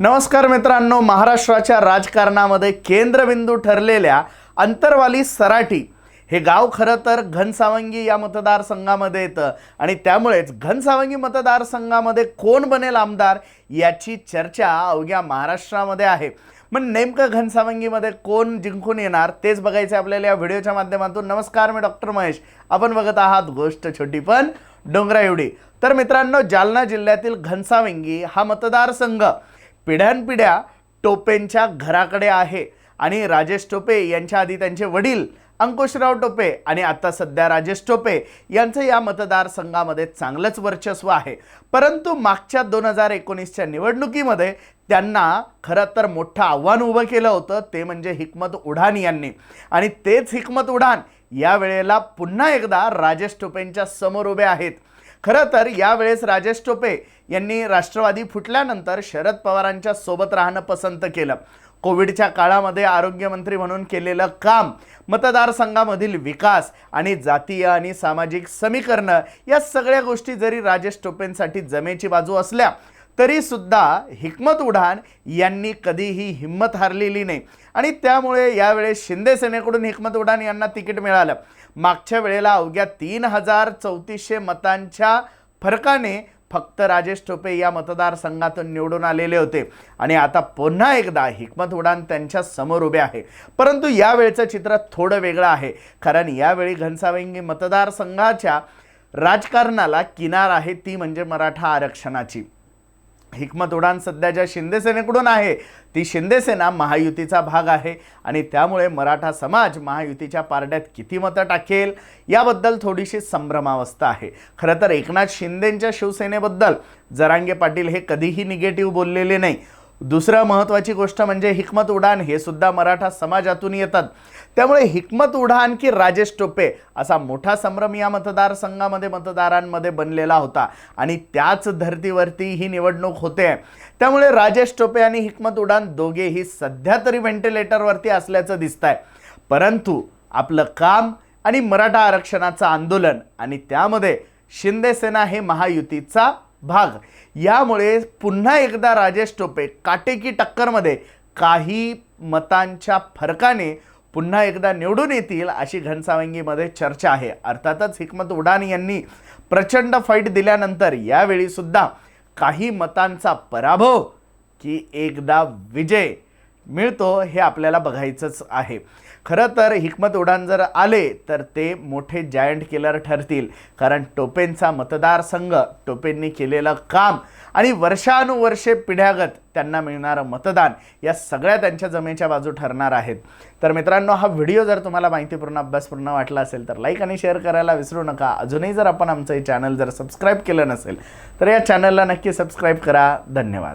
नमस्कार मित्रांनो महाराष्ट्राच्या राजकारणामध्ये केंद्रबिंदू ठरलेल्या अंतरवाली सराटी हे गाव खरं तर घनसावंगी या मतदारसंघामध्ये येतं आणि त्यामुळेच घनसावंगी मतदारसंघामध्ये कोण बनेल आमदार याची चर्चा अवघ्या महाराष्ट्रामध्ये आहे. मग नेमकं घनसावंगीमध्ये कोण जिंकून येणार तेच बघायचं आपल्याला या व्हिडिओच्या माध्यमातून. नमस्कार मी डॉक्टर महेश. आपण बघत आहात गोष्ट छोटी पण डोंगरा एवढी तर मित्रांनो जालना जिल्ह्यातील घनसावंगी हा मतदारसंघ पिढ्यानपिढ्या टोपेंच्या घराकडे आहे. आणि राजेश टोपे यांच्या आधी त्यांचे वडील अंकुशराव टोपे आणि आता सध्या राजेश टोपे यांचं या मतदारसंघामध्ये चांगलंच वर्चस्व आहे. परंतु मागच्या दोन हजार एकोणीसच्या निवडणुकीमध्ये त्यांना खरं तर मोठं आव्हान उभं केलं होतं ते म्हणजे हिकमत उडान यांनी. आणि तेच हिकमत उढान या वेळेला पुन्हा एकदा राजेश टोपेंच्या समोर उभे आहेत. खरं तर यावेळेस राजेश टोपे यांनी राष्ट्रवादी फुटल्यानंतर शरद पवारांच्या सोबत राहणं पसंत केलं. कोविडच्या काळामध्ये आरोग्यमंत्री म्हणून केलेलं काम मतदारसंघामधील विकास आणि जातीय आणि सामाजिक समीकरणं या सगळ्या गोष्टी जरी राजेश टोपेंसाठी जमेची बाजू असल्या तरीसुद्धा हिकमत उढान यांनी कधीही हिंमत हारलेली नाही. आणि त्यामुळे यावेळेस शिंदे सेनेकडून हिकमत उडान यांना तिकीट मिळालं. मागच्या वेळेला अवघ्या तीन हजार चौतीसशे मतांच्या फरकाने फक्त राजेश टोपे या मतदारसंघातून निवडून आलेले होते. आणि आता पुन्हा एकदा हिकमत उडान त्यांच्यासमोर उभे आहे. परंतु यावेळचं चित्र थोडं वेगळं आहे. कारण यावेळी घनसावंगी मतदारसंघाच्या राजकारणाला किनार आहे ती म्हणजे मराठा आरक्षणाची. हिकमत उडान सध्या ज्या शिंदेसेनेकडून आहे ती शिंदेसेना महायुतीचा भाग आहे. आणि त्यामुळे मराठा समाज महायुतीच्या पारड्यात किती मतं टाकेल याबद्दल थोडीशी संभ्रमावस्था आहे. खरं तर एकनाथ शिंदेंच्या शिवसेनेबद्दल जरांगे पाटील हे कधीही निगेटिव्ह बोललेले नाही. दुसरं महत्त्वाची गोष्ट म्हणजे हिकमत उडान हे सुद्धा मराठा समाजातून येतात. त्यामुळे हिकमत उडान की राजेश टोपे असा मोठा संभ्रम या मतदारसंघामध्ये मतदारांमध्ये बनलेला होता. आणि त्याच धर्तीवरती ही निवडणूक होते. त्यामुळे राजेश टोपे आणि हिकमत उडान दोघेही सध्या तरी व्हेंटिलेटरवरती असल्याचं दिसत आहे परंतु आपलं काम आणि मराठा आरक्षणाचं आंदोलन आणि त्यामध्ये शिंदेसेना हे महायुतीचा भाग. यामुळे पुन्हा एकदा राजेश टोपे काटेकी टक्करमध्ये काही मतांच्या फरकाने पुन्हा एकदा निवडून येतील अशी घनसावंगीमध्ये चर्चा आहे. अर्थातच हिकमत उडान यांनी प्रचंड फाईट दिल्यानंतर यावेळी सुद्धा काही मतांचा पराभव की एकदा विजय मिळतो हे आपल्याला बघायचंच आहे. खरं तर हिकमत उडान जर आले तर ते मोठे जायंट किलर ठरतील. कारण टोपेंचा मतदारसंघ टोपेंनी केलेलं काम आणि वर्षानुवर्षे पिढ्यागत त्यांना मिळणारं मतदान या सगळ्या त्यांच्या जमेच्या बाजू ठरणार आहेत. तर मित्रांनो हा व्हिडिओ जर तुम्हाला माहितीपूर्ण अभ्यासपूर्ण वाटला असेल तर लाईक आणि शेअर करायला विसरू नका. अजूनही जर आपण आमचं हे चॅनल जर सबस्क्राईब केलं नसेल तर या चॅनलला नक्की सबस्क्राईब करा. धन्यवाद.